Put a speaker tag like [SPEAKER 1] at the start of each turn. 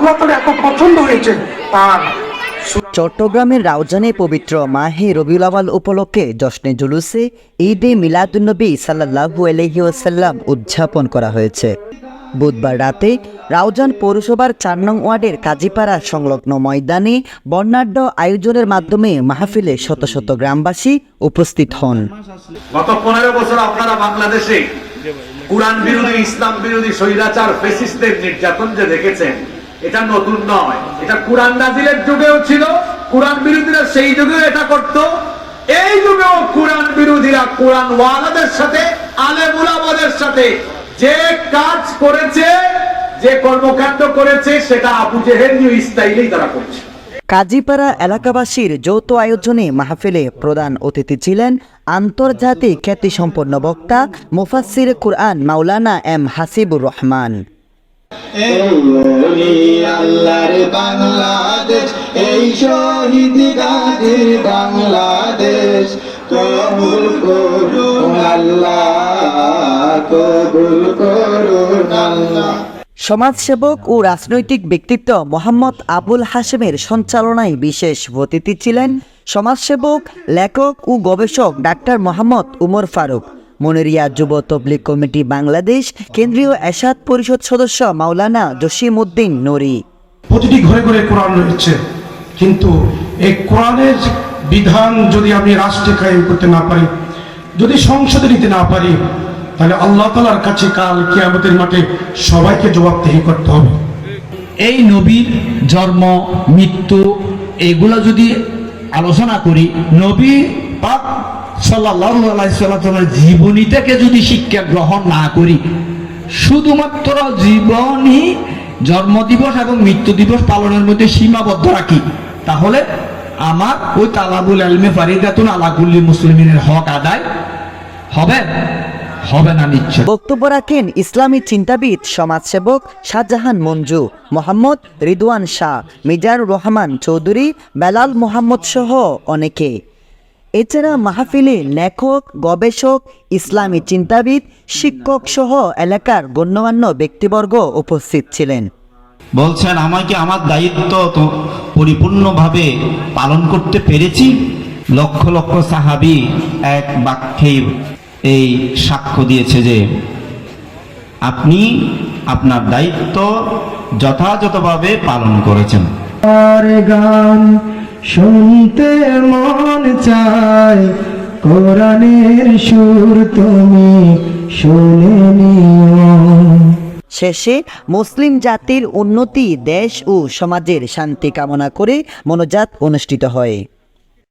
[SPEAKER 1] আল্লাহ তাআলা এত পছন্দ হয়েছে তার
[SPEAKER 2] চট্টগ্রামের রাউজানে পবিত্র মাহে রবিউল আওয়াল উপলক্ষে জশ্নে জুলুসে ঈদে মিলাদুন্নবী সাল্লাহু আলহি ওয়াসাল্লাম উদযাপন করা হয়েছে। বুধবার রাতে রাউজান পৌরসভার চার নং ওয়ার্ডের কাজীপাড়া সংলগ্ন ময়দানে বর্ণাঢ্য আয়োজনের মাধ্যমে মাহফিলে শত শত গ্রামবাসী উপস্থিত হন।
[SPEAKER 3] গত পনেরো বছর আপনারা বাংলাদেশে কোরআন বিরোধী ইসলাম বিরোধী স্বৈরাচার ফেসিস্টদের নির্যাতন যে দেখেছেন এটা নতুন নয়। এটা কোরআন নাজিলের যুগেও ছিল, কোরআন বিরোধীরা সেই যুগেও এটা করত। এই যুগেও কোরআন বিরোধীরা কোরআন ওয়ালাদের সাথে আলেমুলামাদের সাথে যে কাজ করেছে, যে কর্মকাণ্ড করেছে, সেটা আবু জেহেলীয় স্টাইলেই তারা করছে।
[SPEAKER 2] কাজীপাড়া এলাকাবাসীর যৌথ আয়োজনে মাহফিলে প্রধান অতিথি ছিলেন আন্তর্জাতিক খ্যাতিসম্পন্ন বক্তা মুফাসির কুরআন মাওলানা এম হাসিবুর রহমান।
[SPEAKER 4] আল্লাহর বাংলাদেশ, এই শহীদ বাংলাদেশ। কবুল করুন আল্লাহ, কবুল করুন আল্লাহ।
[SPEAKER 2] সমাজসেবক ও রাজনৈতিক ব্যক্তিত্ব মোহাম্মদ আবুল হাশেমের সঞ্চালনায় বিশেষ অতিথি ছিলেন সমাজসেবক, লেখক ও গবেষক ডাক্তার মোহাম্মদ উমর ফারুক। মনেরিয়া যুব তবলিগ কমিটি বাংলাদেশ কেন্দ্রীয় এশাদ পরিষদ সদস্য মাওলানা জসিম উদ্দিন নুরি।
[SPEAKER 1] প্রতিটি ঘরে ঘরে কোরআন রয়েছে কিন্তু এই কোরআনের বিধান যদি আমি রাষ্ট্রে কায়েম করতে না পারি যদি সংসদে নিতে না পারি তাহলে আল্লাহ তালার কাছে কাল কিয়ামতের মাঠে সবাইকে জবাবদেহি করতে হবে।
[SPEAKER 5] এই নবীর জন্ম মৃত্যু এগুলো যদি আলোচনা করি নবী পাক সাল্লাল্লাহু আলাইহি জীবনী থেকে যদি শিক্ষা গ্রহণ না করি, শুধুমাত্র জীবনী জন্ম দিবস এবং মৃত্যু দিবস পালনের মধ্যে সীমাবদ্ধ রাখি, তাহলে আমার ওই তালাবুল আলমে ফারিদাতুন আলাকুল্লি মুসলিমিনের হক আদায় হবে হবে না নিশ্চয়।
[SPEAKER 2] বক্তব্য রাখেন ইসলামী চিন্তাবিদ, সমাজসেবক শাহজাহান মঞ্জু, মোহাম্মদ রিদওয়ান শাহ, মিজানুর রহমান চৌধুরী, বেলাল মোহাম্মদ সহ অনেকে। এছাড়া মাহফিলে লেখক গবেষক ইসলামী চিন্তাবিদ শিক্ষক সহ এলাকার গণ্যমান্য ব্যক্তিবর্গ উপস্থিত ছিলেন।
[SPEAKER 6] বলছেন আমাকে আমার দায়িত্ব তো পরিপূর্ণভাবে পালন করতে পেরেছি? লক্ষ লক্ষ সাহাবি এক বাক্যে এই সাক্ষ্য দিয়েছে যে আপনি আপনার দায়িত্ব যথাযথভাবে পালন করেছেন।
[SPEAKER 4] গান শুনতে মন চায়, কোরআনের সুর তুমি শুনে নিও।
[SPEAKER 2] শেষে মুসলিম জাতির উন্নতি, দেশ ও সমাজের শান্তি কামনা করে মনোজাত অনুষ্ঠিত হয়।